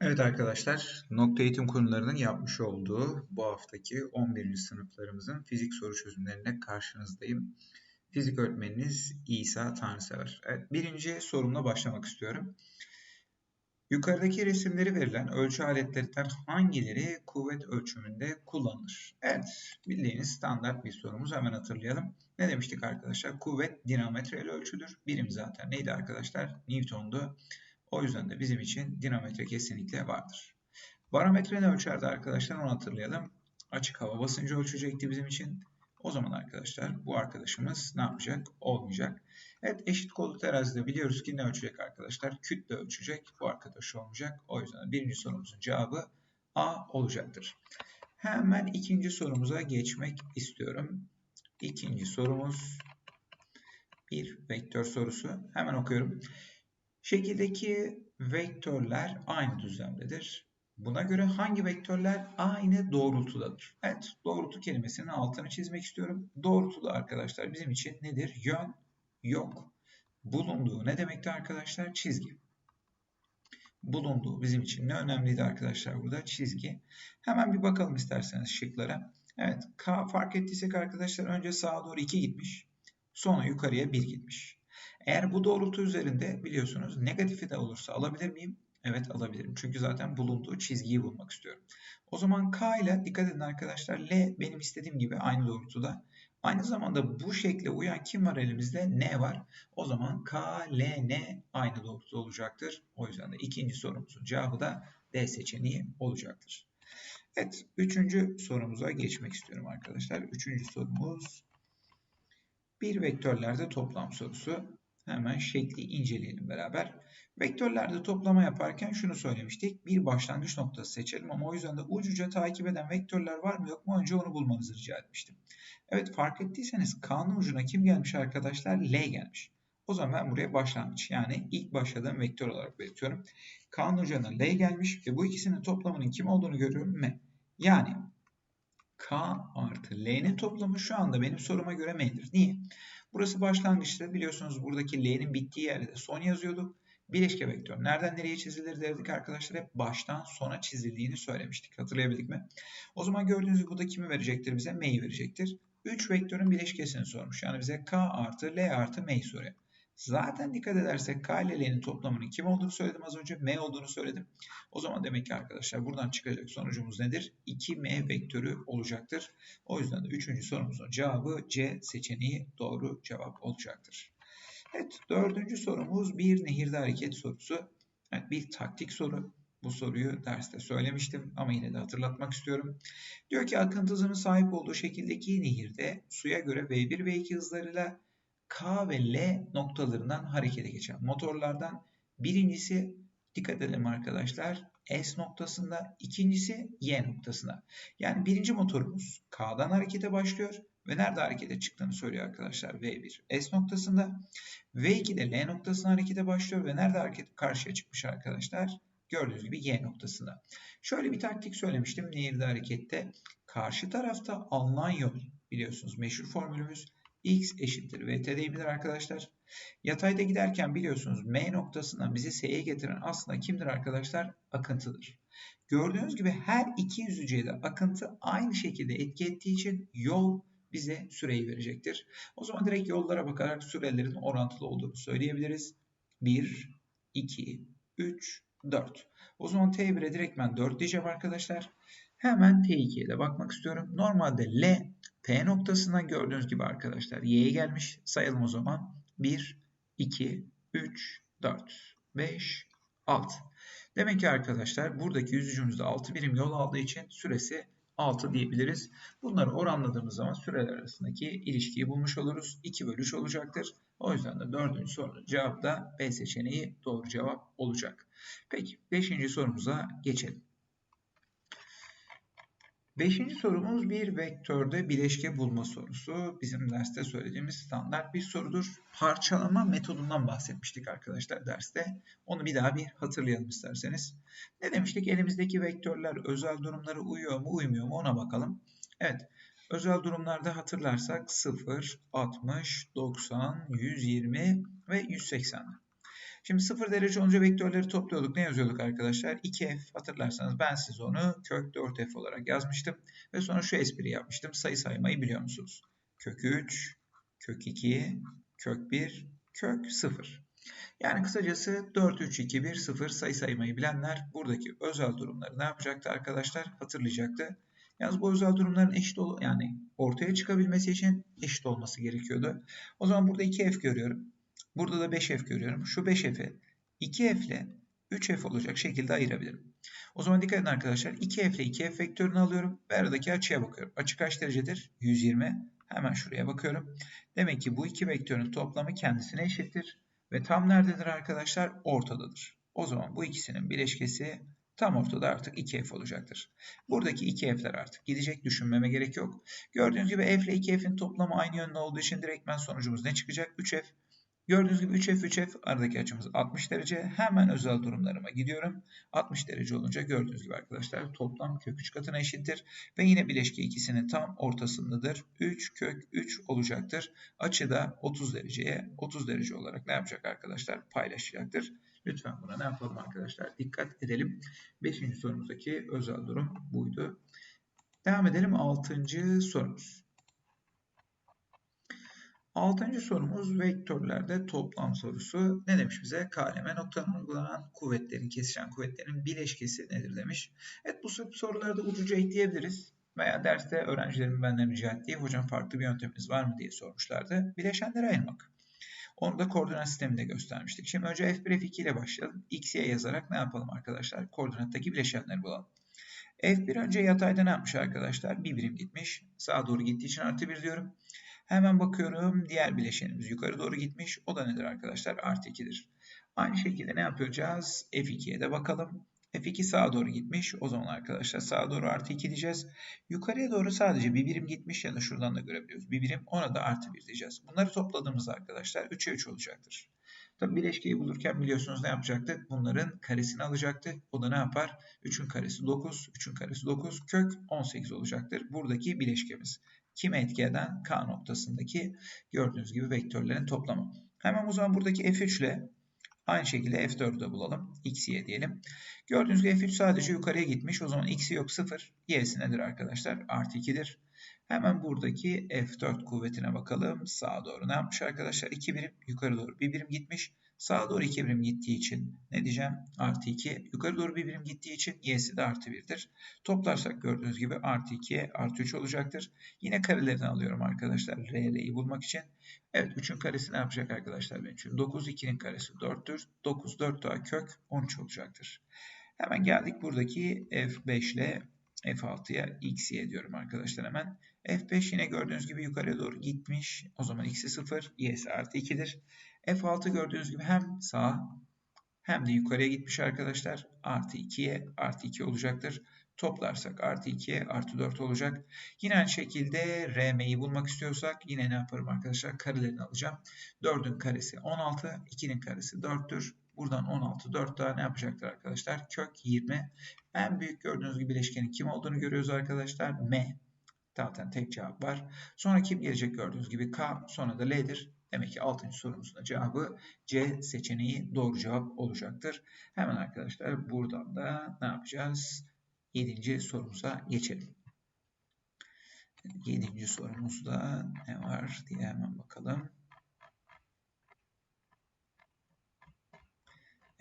Evet arkadaşlar, nokta eğitim konularının yapmış olduğu bu haftaki 11. sınıflarımızın fizik soru çözümlerine karşınızdayım. Fizik öğretmeniniz İsa Tanrısever. Evet, birinci sorumla başlamak istiyorum. Yukarıdaki resimleri verilen ölçü aletlerinden hangileri kuvvet ölçümünde kullanılır? Evet, bildiğiniz standart bir sorumuz. Hemen hatırlayalım. Ne demiştik arkadaşlar? Kuvvet dinametre ile ölçülür. Birim zaten neydi arkadaşlar? Newton'du. O yüzden de bizim için dinametre kesinlikle vardır. Barometre ne ölçerdi arkadaşlar onu hatırlayalım. Açık hava basıncı ölçecekti bizim için. O zaman arkadaşlar bu arkadaşımız ne yapacak? Olmayacak. Evet eşit kollu terazide biliyoruz ki ne ölçecek arkadaşlar? Kütle ölçecek. Bu arkadaş olmayacak. O yüzden birinci sorumuzun cevabı A olacaktır. Hemen ikinci sorumuza geçmek istiyorum. İkinci sorumuz bir vektör sorusu. Hemen okuyorum. Şekildeki vektörler aynı düzlemdedir. Buna göre hangi vektörler aynı doğrultudadır? Evet, doğrultu kelimesinin altını çizmek istiyorum. Doğrultuda arkadaşlar bizim için nedir? Yön yok. Bulunduğu ne demekti arkadaşlar? Çizgi. Bulunduğu bizim için ne önemliydi arkadaşlar burada? Çizgi. Hemen bir bakalım isterseniz şıklara. Evet, K fark ettiysek arkadaşlar önce sağa doğru 2 gitmiş. Sonra yukarıya 1 gitmiş. Eğer bu doğrultu üzerinde biliyorsunuz negatifi de olursa alabilir miyim? Evet alabilirim. Çünkü zaten bulunduğu çizgiyi bulmak istiyorum. O zaman K ile dikkat edin arkadaşlar. L benim istediğim gibi aynı doğrultuda. Aynı zamanda bu şekle uyan kim var elimizde? N var. O zaman K, L, N aynı doğrultuda olacaktır. O yüzden de ikinci sorumuzun cevabı da D seçeneği olacaktır. Evet, üçüncü sorumuza geçmek istiyorum arkadaşlar. Üçüncü sorumuz bir vektörlerde toplam sorusu. Hemen şekli inceleyelim beraber. Vektörlerde toplama yaparken şunu söylemiştik. Bir başlangıç noktası seçelim ama o yüzden de ucuca takip eden vektörler var mı yok mu önce onu bulmanızı rica etmiştim. Evet fark ettiyseniz K'nın ucuna kim gelmiş arkadaşlar? L gelmiş. O zaman ben buraya başlangıç yani ilk başladığım vektör olarak belirtiyorum. K'nın ucuna L gelmiş ve bu ikisinin toplamının kim olduğunu görüyorum M. Yani K artı L'nin toplamı şu anda benim soruma göre M'dir. Niye? Burası başlangıçta biliyorsunuz buradaki L'nin bittiği yerde de son yazıyorduk. Bileşke vektör nereden nereye çizilir dedik arkadaşlar hep baştan sona çizildiğini söylemiştik. Hatırlayabildik mi? O zaman gördüğünüz gibi bu da kimi verecektir bize? M'yi verecektir. 3 vektörün bileşkesini sormuş. Yani bize K artı L artı M'yi soruyor. Zaten dikkat edersek K ile L'nin toplamının kim olduğunu söyledim az önce. M olduğunu söyledim. O zaman demek ki arkadaşlar buradan çıkacak sonucumuz nedir? 2M vektörü olacaktır. O yüzden de 3. sorumuzun cevabı C seçeneği doğru cevap olacaktır. Evet dördüncü sorumuz bir nehirde hareket sorusu. Evet, bir taktik soru. Bu soruyu derste söylemiştim ama yine de hatırlatmak istiyorum. Diyor ki akıntı hızının sahip olduğu şekildeki nehirde suya göre V1 V2 hızlarıyla K ve L noktalarından harekete geçen motorlardan birincisi dikkat edelim arkadaşlar S noktasında, ikincisi Y noktasında. Yani birinci motorumuz K'dan harekete başlıyor ve nerede harekete çıktığını söylüyor arkadaşlar V1 S noktasında. V2 de L noktasına harekete başlıyor ve nerede hareket karşıya çıkmış arkadaşlar? Gördüğünüz gibi Y noktasında. Şöyle bir taktik söylemiştim nehirde harekette. Karşı tarafta alınan yol biliyorsunuz meşhur formülümüz x eşittir v t arkadaşlar. Yatayda giderken biliyorsunuz m noktasından bizi s'ye getiren aslında kimdir arkadaşlar? Akıntıdır. Gördüğünüz gibi her iki yüzücüye de akıntı aynı şekilde etki ettiği için yol bize süreyi verecektir. O zaman direkt yollara bakarak sürelerin orantılı olduğunu söyleyebiliriz. 1, 2, 3, 4. O zaman T1'e direkt ben 4 diyeceğim arkadaşlar. Hemen T2'ye de bakmak istiyorum. Normalde L P noktasından gördüğünüz gibi arkadaşlar Y'ye gelmiş. Sayalım o zaman. 1, 2, 3, 4, 5, 6. Demek ki arkadaşlar buradaki yüzücümüzde 6 birim yol aldığı için süresi 6 diyebiliriz. Bunları oranladığımız zaman süreler arasındaki ilişkiyi bulmuş oluruz. 2 bölü 3 olacaktır. O yüzden de dördüncü sorunun cevabı da B seçeneği doğru cevap olacak. Peki 5. sorumuza geçelim. Beşinci sorumuz bir vektörde bileşke bulma sorusu. Bizim derste söylediğimiz standart bir sorudur. Parçalama metodundan bahsetmiştik arkadaşlar derste. Onu bir daha bir hatırlayalım isterseniz. Ne demiştik? Elimizdeki vektörler özel durumlara uyuyor mu uymuyor mu ona bakalım. Evet. Özel durumlarda hatırlarsak 0, 60, 90, 120 ve 180. Şimdi 0 derece olunca vektörleri topluyorduk. Ne yazıyorduk arkadaşlar? 2f hatırlarsanız ben size onu kök 4f olarak yazmıştım. Ve sonra şu espri yapmıştım. Sayı saymayı biliyor musunuz? Kök 3, kök 2, kök 1, kök 0. Yani kısacası 4, 3, 2, 1, 0 sayı saymayı bilenler buradaki özel durumları ne yapacaktı arkadaşlar? Hatırlayacaktı. Yalnız bu özel durumların eşit yani ortaya çıkabilmesi için eşit olması gerekiyordu. O zaman burada 2f görüyorum. Burada da 5f görüyorum. Şu 5f'i 2f ile 3f olacak şekilde ayırabilirim. O zaman dikkat edin arkadaşlar. 2f ile 2f vektörünü alıyorum ve aradaki açıya bakıyorum. Açı kaç derecedir? 120. Hemen şuraya bakıyorum. Demek ki bu iki vektörün toplamı kendisine eşittir. Ve tam nerededir arkadaşlar? Ortadadır. O zaman bu ikisinin bileşkesi tam ortada artık 2f olacaktır. Buradaki 2f'ler artık gidecek düşünmeme gerek yok. Gördüğünüz gibi f ile 2f'in toplamı aynı yönde olduğu için direktmen sonucumuz ne çıkacak? 3f. Gördüğünüz gibi 3f 3f aradaki açımız 60 derece. Hemen özel durumlarıma gidiyorum. 60 derece olunca gördüğünüz gibi arkadaşlar toplam kök 3 katına eşittir. Ve yine bileşke ikisinin tam ortasındadır. 3 kök 3 olacaktır. Açı da 30 dereceye 30 derece olarak ne yapacak arkadaşlar? Paylaşacaktır. Lütfen buna ne yapalım arkadaşlar? Dikkat edelim. Beşinci sorumuzdaki özel durum buydu. Devam edelim. Altıncı sorumuz. Altıncı sorumuz vektörlerde toplam sorusu. Ne demiş bize? Kaleme noktanın uygulanan kuvvetlerin, kesişen kuvvetlerin bileşkesi nedir demiş. Evet bu soruları da ucuca ekleyebiliriz. Veya derste öğrencilerin benden rica ettiği hocam farklı bir yönteminiz var mı diye sormuşlardı. Bileşenleri ayırmak. Onu da koordinat sisteminde göstermiştik. Şimdi önce f1 f2 ile başlayalım. x'ye yazarak ne yapalım arkadaşlar? Koordinattaki bileşenleri bulalım. f1 önce yatayda ne yapmış arkadaşlar? Bir birim gitmiş. Sağa doğru gittiği için artı 1 diyorum. Hemen bakıyorum diğer bileşenimiz yukarı doğru gitmiş. O da nedir arkadaşlar? Artı 2'dir. Aynı şekilde ne yapacağız? F2'ye de bakalım. F2 sağa doğru gitmiş. O zaman arkadaşlar sağa doğru artı 2 diyeceğiz. Yukarıya doğru sadece bir birim gitmiş ya da şuradan da görebiliyoruz. Bir birim ona da artı 1 diyeceğiz. Bunları topladığımızda arkadaşlar 3'e 3 olacaktır. Tabi bileşkeyi bulurken biliyorsunuz ne yapacaktık? Bunların karesini alacaktık. O da ne yapar? 3'ün karesi 9, 3'ün karesi 9, kök 18 olacaktır. Buradaki bileşkemiz. Kime etki eden? K noktasındaki gördüğünüz gibi vektörlerin toplamı. Hemen o zaman buradaki F3 ile Aynı şekilde F4'ü de bulalım. X, Y diyelim. Gördüğünüz gibi F3 sadece yukarıya gitmiş. O zaman X'i yok 0. Y'si nedir arkadaşlar? Artı 2'dir. Hemen buradaki F4 kuvvetine bakalım. Sağa doğru ne yapmış arkadaşlar? 2 birim. Yukarı doğru 1 birim gitmiş. Sağa doğru 2 birim gittiği için ne diyeceğim? Artı 2. Yukarı doğru 1 birim gittiği için y'si de artı 1'dir. Toplarsak gördüğünüz gibi artı 2'ye artı 3 olacaktır. Yine karelerini alıyorum arkadaşlar. R, R'yi bulmak için. Evet 3'ün karesi ne yapacak arkadaşlar benim için? 9, 2'nin karesi 4'tür. 9, 4 daha kök 13 olacaktır. Hemen geldik buradaki F5 ile F6'ya x, y diyorum arkadaşlar hemen. F5 yine gördüğünüz gibi yukarıya doğru gitmiş. O zaman x'i 0, y'si artı 2'dir. F6 gördüğünüz gibi hem sağa hem de yukarıya gitmiş arkadaşlar. Artı 2'ye artı 2 olacaktır. Toplarsak artı 2'ye artı 4 olacak. Yine aynı şekilde RM'yi bulmak istiyorsak yine ne yaparım arkadaşlar? Karelerini alacağım. 4'ün karesi 16, 2'nin karesi 4'tür. Buradan 16, 4 daha ne yapacaktır arkadaşlar? Kök 20. En büyük gördüğünüz gibi bileşkenin kim olduğunu görüyoruz arkadaşlar. M. Zaten tek cevap var. Sonra kim gelecek gördüğünüz gibi K. Sonra da L'dir. Demek ki 6. sorumuzun cevabı C seçeneği doğru cevap olacaktır. Hemen arkadaşlar buradan da ne yapacağız? 7. sorumuza geçelim. 7. sorumuzda ne var diye hemen bakalım.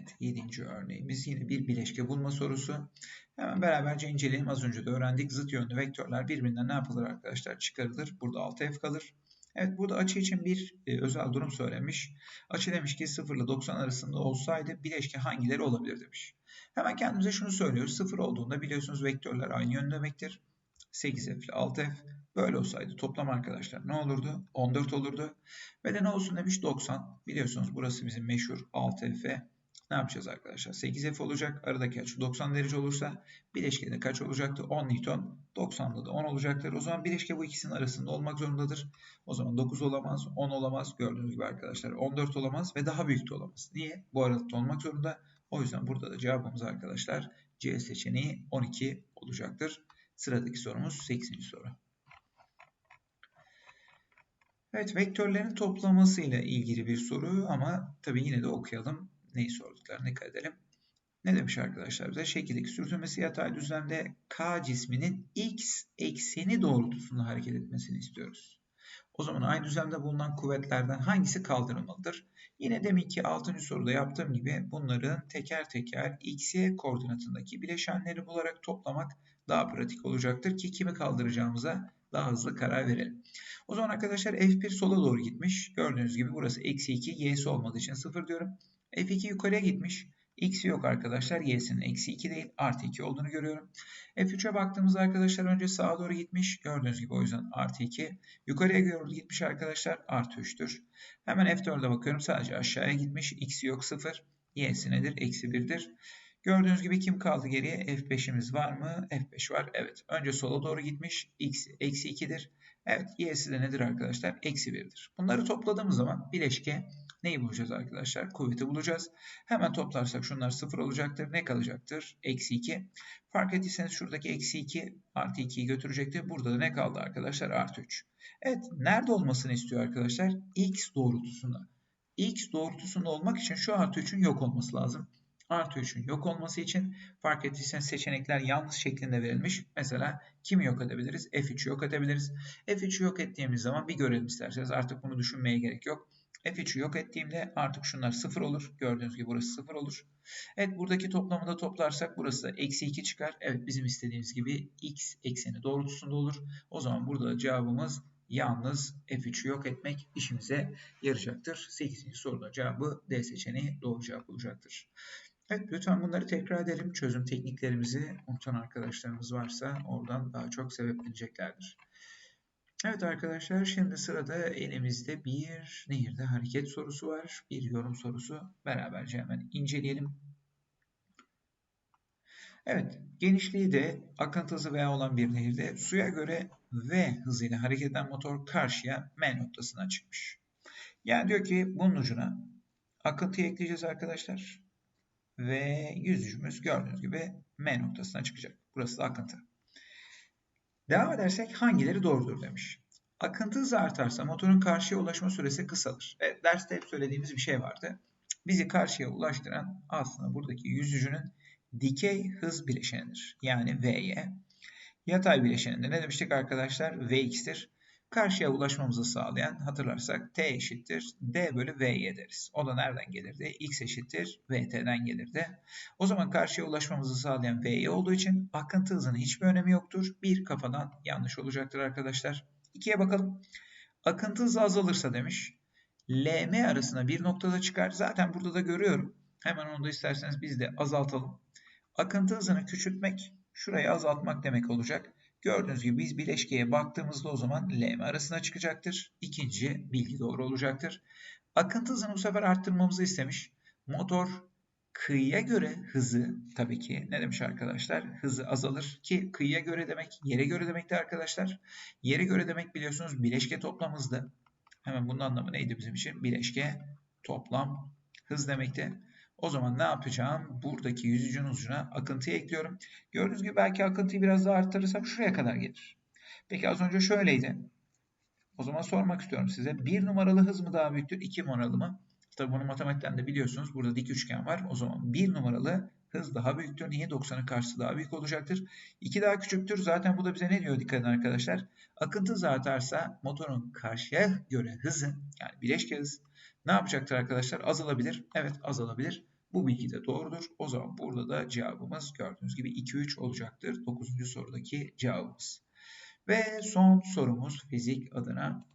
Evet, 7. örneğimiz yine bir bileşke bulma sorusu. Hemen beraberce inceleyelim. Az önce de öğrendik. Zıt yönlü vektörler birbirinden ne yapılır arkadaşlar? Çıkarılır. Burada 6f kalır. Evet burada açı için bir e, özel durum söylemiş. Açı demiş ki 0 ile 90 arasında olsaydı bileşke hangileri olabilir demiş. Hemen kendimize şunu söylüyoruz. 0 olduğunda biliyorsunuz vektörler aynı yön demektir. 8f ile 6f. Böyle olsaydı toplam arkadaşlar ne olurdu? 14 olurdu. Ve de ne olsun demiş 90. Biliyorsunuz burası bizim meşhur 6f ne yapacağız arkadaşlar? 8F olacak. Aradaki açı 90 derece olursa bileşkede kaç olacaktı? 10 Newton. 90'da da 10 olacaktır. O zaman bileşke bu ikisinin arasında olmak zorundadır. O zaman 9 olamaz, 10 olamaz. Gördüğünüz gibi arkadaşlar 14 olamaz ve daha büyük de olamaz. Niye? Bu aralıkta olmak zorunda. O yüzden burada da cevabımız arkadaşlar C seçeneği 12 olacaktır. Sıradaki sorumuz 8. soru. Evet vektörlerin toplaması ile ilgili bir soru ama tabii yine de okuyalım neyi sorduklarını dikkat edelim. Ne demiş arkadaşlar bize? Şekildeki sürtünmesi yatay düzlemde K cisminin x ekseni doğrultusunda hareket etmesini istiyoruz. O zaman aynı düzlemde bulunan kuvvetlerden hangisi kaldırılmalıdır? Yine deminki 6. soruda yaptığım gibi bunların teker teker x, y koordinatındaki bileşenleri bularak toplamak daha pratik olacaktır ki kimi kaldıracağımıza daha hızlı karar verelim. O zaman arkadaşlar F1 sola doğru gitmiş. Gördüğünüz gibi burası eksi 2, y'si olmadığı için 0 diyorum. F2 yukarıya gitmiş. X'i yok arkadaşlar. Y'sinin eksi 2 değil artı 2 olduğunu görüyorum. F3'e baktığımızda arkadaşlar önce sağa doğru gitmiş. Gördüğünüz gibi o yüzden artı 2. Yukarıya doğru gitmiş arkadaşlar artı 3'tür. Hemen F4'e bakıyorum. Sadece aşağıya gitmiş. X'i yok 0. Y'si nedir? Eksi 1'dir. Gördüğünüz gibi kim kaldı geriye? F5'imiz var mı? F5 var. Evet. Önce sola doğru gitmiş. X eksi 2'dir. Evet. Y'si de nedir arkadaşlar? Eksi 1'dir. Bunları topladığımız zaman bileşke neyi bulacağız arkadaşlar? Kuvveti bulacağız. Hemen toplarsak şunlar 0 olacaktır. Ne kalacaktır? Eksi 2. Fark ettiyseniz şuradaki eksi 2 artı 2'yi götürecektir. Burada da ne kaldı arkadaşlar? Artı 3. Evet. Nerede olmasını istiyor arkadaşlar? X doğrultusunda. X doğrultusunda olmak için şu artı 3'ün yok olması lazım artı 3'ün yok olması için fark ettiyseniz seçenekler yalnız şeklinde verilmiş. Mesela kimi yok edebiliriz? F3'ü yok edebiliriz. F3'ü yok ettiğimiz zaman bir görelim isterseniz. Artık bunu düşünmeye gerek yok. F3'ü yok ettiğimde artık şunlar 0 olur. Gördüğünüz gibi burası 0 olur. Evet buradaki toplamı da toplarsak burası da eksi 2 çıkar. Evet bizim istediğimiz gibi x ekseni doğrultusunda olur. O zaman burada cevabımız yalnız F3'ü yok etmek işimize yarayacaktır. 8. soruda cevabı D seçeneği doğru cevap olacaktır. Evet lütfen bunları tekrar edelim. Çözüm tekniklerimizi unutan arkadaşlarımız varsa oradan daha çok sebepleneceklerdir. Evet arkadaşlar şimdi sırada elimizde bir nehirde hareket sorusu var. Bir yorum sorusu. Beraberce hemen inceleyelim. Evet genişliği de akıntı hızı V olan bir nehirde suya göre V hızıyla hareket eden motor karşıya M noktasına çıkmış. Yani diyor ki bunun ucuna akıntıyı ekleyeceğiz arkadaşlar ve yüzücümüz gördüğünüz gibi M noktasına çıkacak. Burası da akıntı. Devam edersek hangileri doğrudur demiş. Akıntı hızı artarsa motorun karşıya ulaşma süresi kısalır. Evet, derste hep söylediğimiz bir şey vardı. Bizi karşıya ulaştıran aslında buradaki yüzücünün dikey hız bileşenidir. Yani V'ye. Yatay bileşeninde ne demiştik arkadaşlar? Vx'tir karşıya ulaşmamızı sağlayan hatırlarsak t eşittir d bölü vy deriz. O da nereden gelirdi? x eşittir vt'den gelirdi. O zaman karşıya ulaşmamızı sağlayan vy olduğu için akıntı hızının hiçbir önemi yoktur. Bir kafadan yanlış olacaktır arkadaşlar. İkiye bakalım. Akıntı hızı azalırsa demiş. LM arasında bir noktada çıkar. Zaten burada da görüyorum. Hemen onu da isterseniz biz de azaltalım. Akıntı hızını küçültmek, şurayı azaltmak demek olacak. Gördüğünüz gibi biz bileşkeye baktığımızda o zaman LM arasına çıkacaktır. İkinci bilgi doğru olacaktır. Akıntı hızını bu sefer arttırmamızı istemiş. Motor kıyıya göre hızı tabii ki ne demiş arkadaşlar? Hızı azalır ki kıyıya göre demek yere göre demekti arkadaşlar. Yere göre demek biliyorsunuz bileşke toplamızdı. Hemen bunun anlamı neydi bizim için? Bileşke toplam hız demekti. O zaman ne yapacağım? Buradaki yüzücün ucuna akıntıyı ekliyorum. Gördüğünüz gibi belki akıntıyı biraz daha arttırırsak şuraya kadar gelir. Peki az önce şöyleydi. O zaman sormak istiyorum size. Bir numaralı hız mı daha büyüktür? iki numaralı mı? Tabii bunu matematikten de biliyorsunuz. Burada dik üçgen var. O zaman bir numaralı hız daha büyüktür. Niye? 90'ın karşısı daha büyük olacaktır. 2 daha küçüktür. Zaten bu da bize ne diyor dikkat edin arkadaşlar. Akıntı hızı artarsa motorun karşıya göre hızı yani bileşke hız ne yapacaktır arkadaşlar? Azalabilir. Evet azalabilir. Bu bilgi de doğrudur. O zaman burada da cevabımız gördüğünüz gibi 2-3 olacaktır. 9. sorudaki cevabımız. Ve son sorumuz fizik adına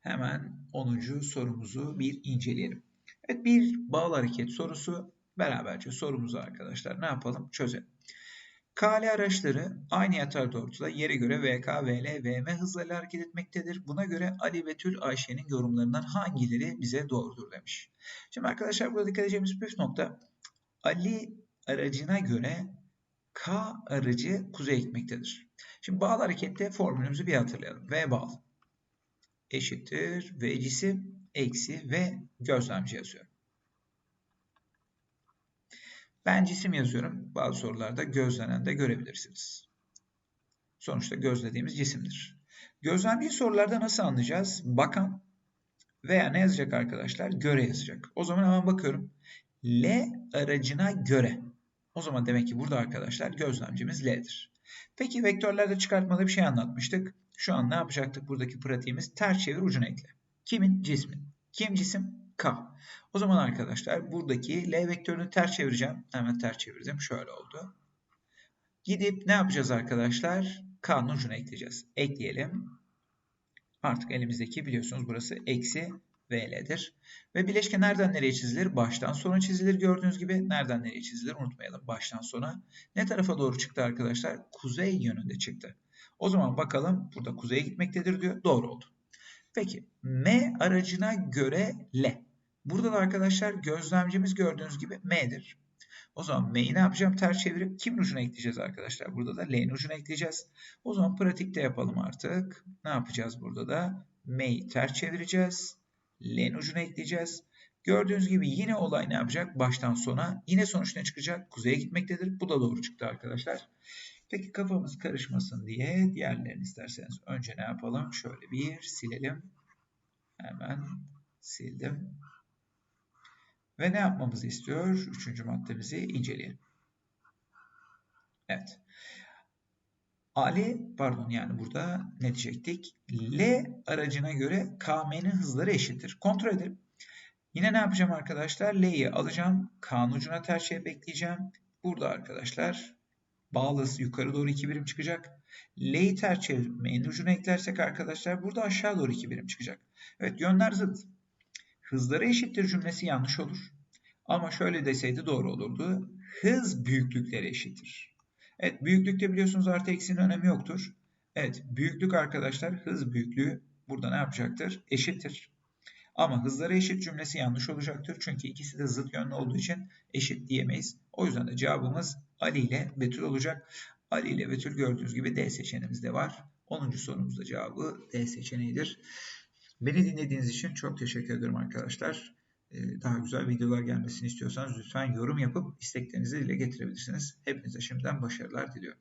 hemen 10. sorumuzu bir inceleyelim. Evet bir bağlı hareket sorusu. Beraberce sorumuzu arkadaşlar ne yapalım? Çözelim. KL araçları aynı yatay doğrultuda yere göre VK, VL, VM hızlarıyla hareket etmektedir. Buna göre Ali, Betül, Ayşe'nin yorumlarından hangileri bize doğrudur demiş. Şimdi arkadaşlar burada dikkat edeceğimiz püf nokta Ali aracına göre K aracı kuzeye gitmektedir. Şimdi bağlı harekette formülümüzü bir hatırlayalım. V bağlı eşittir V cisim eksi V gözlemci yazıyorum. Ben cisim yazıyorum. Bazı sorularda gözlenen de görebilirsiniz. Sonuçta gözlediğimiz cisimdir. Gözlemci sorularda nasıl anlayacağız? Bakan Veya ne yazacak arkadaşlar? Göre yazacak. O zaman hemen bakıyorum. L aracına göre. O zaman demek ki burada arkadaşlar gözlemcimiz L'dir. Peki vektörlerde çıkartmada bir şey anlatmıştık. Şu an ne yapacaktık? Buradaki pratiğimiz ters çevir ucuna ekle. Kimin? Cismin. Kim cisim? K. O zaman arkadaşlar buradaki L vektörünü ters çevireceğim. Hemen ters çevirdim. Şöyle oldu. Gidip ne yapacağız arkadaşlar? K'nın ucuna ekleyeceğiz. Ekleyelim. Artık elimizdeki biliyorsunuz burası eksi VL'dir. Ve bileşke nereden nereye çizilir? Baştan sona çizilir gördüğünüz gibi. Nereden nereye çizilir? Unutmayalım baştan sona. Ne tarafa doğru çıktı arkadaşlar? Kuzey yönünde çıktı. O zaman bakalım burada kuzeye gitmektedir diyor. Doğru oldu. Peki M aracına göre L. Burada da arkadaşlar gözlemcimiz gördüğünüz gibi M'dir. O zaman M'yi ne yapacağım? Ters çevirip kimin ucuna ekleyeceğiz arkadaşlar? Burada da L'nin ucuna ekleyeceğiz. O zaman pratikte yapalım artık. Ne yapacağız burada da? M'yi ters çevireceğiz. L'nin ucuna ekleyeceğiz. Gördüğünüz gibi yine olay ne yapacak? Baştan sona. Yine sonuç ne çıkacak? Kuzeye gitmektedir. Bu da doğru çıktı arkadaşlar. Peki kafamız karışmasın diye diğerlerini isterseniz önce ne yapalım? Şöyle bir silelim. Hemen sildim. Ve ne yapmamızı istiyor? Üçüncü maddemizi inceleyelim. Evet. Ali, pardon yani burada ne diyecektik? L aracına göre KM'nin hızları eşittir. Kontrol edelim. Yine ne yapacağım arkadaşlar? L'yi alacağım. K'nın ucuna şey bekleyeceğim. Burada arkadaşlar bağlı yukarı doğru 2 birim çıkacak. L'yi ters çevirip M'nin ucuna eklersek arkadaşlar burada aşağı doğru 2 birim çıkacak. Evet yönler zıt. Hızları eşittir cümlesi yanlış olur. Ama şöyle deseydi doğru olurdu. Hız büyüklükleri eşittir. Evet büyüklükte biliyorsunuz artı eksinin önemi yoktur. Evet büyüklük arkadaşlar hız büyüklüğü burada ne yapacaktır? Eşittir. Ama hızları eşit cümlesi yanlış olacaktır. Çünkü ikisi de zıt yönlü olduğu için eşit diyemeyiz. O yüzden de cevabımız Ali ile Betül olacak. Ali ile Betül gördüğünüz gibi D seçeneğimiz de var. 10. sorumuzda cevabı D seçeneğidir. Beni dinlediğiniz için çok teşekkür ederim arkadaşlar. Ee, daha güzel videolar gelmesini istiyorsanız lütfen yorum yapıp isteklerinizi dile getirebilirsiniz. Hepinize şimdiden başarılar diliyorum.